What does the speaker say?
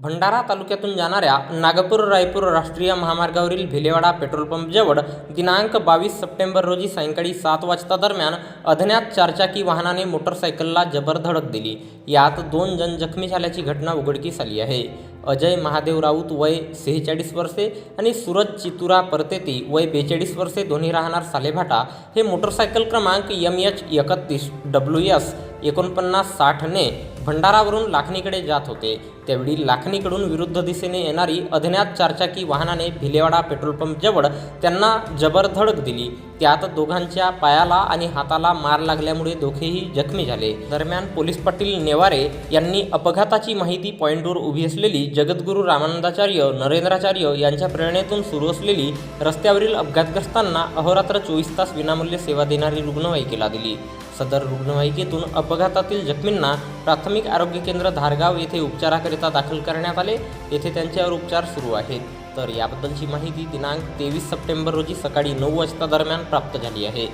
भंडारा तालुक्यातून जाणाऱ्या नागपूर रायपूर राष्ट्रीय महामार्गावरील भिलेवाडा पेट्रोल पंपजवळ दिनांक बावीस सप्टेंबर रोजी सायंकाळी सात वाजता दरम्यान अज्ञात चारचाकी वाहनाने मोटरसायकलला जबर धडक दिली. यात दोन जण जखमी झाल्याची घटना उघडकीस आली आहे. अजय महादेव राऊत वय सेहेचाळीस वर्षे आणि सूरज चितुरा परतेती वय बेचाळीस वर्षे दोन्ही राहणार सालेभाटा हे मोटरसायकल क्रमांक एम एच एकतीस डब्ल्यू एस एकोणपन्नास साठने भंडारावरून लाखणीकडे जात होते. त्यावेळी लाखणीकडून विरुद्ध दिशेने येणारी अज्ञात चारचाकी वाहनाने भिलेवाडा पेट्रोल पंपजवळ त्यांना जबर धडक दिली. त्यात दोघांच्या पायाला आणि हाताला मार लागल्यामुळे दोघेही जखमी झाले. दरम्यान पोलीस पाटील नेवारे यांनी अपघाताची माहिती पॉईंटवर उभी असलेली जगद्गुरू रामानंदाचार्य नरेंद्राचार्य यांच्या प्रेरणेतून सुरू असलेली रस्त्यावरील अपघातग्रस्तांना अहोरात्र चोवीस तास विनामूल्य सेवा देणारी रुग्णवाहिकेला दिली. सदर रुग्णवाहिकेतून अपघातातील जखमींना प्राथमिक आरोग्य केंद्र धारगाव येथे उपचाराकरिता दाखल करण्यात आले. येथे त्यांच्यावर उपचार सुरू आहेत. तर याबद्दलची माहिती दिनांक तेवीस सप्टेंबर रोजी सकाळी नऊ वाजता दरम्यान प्राप्त झाली आहे.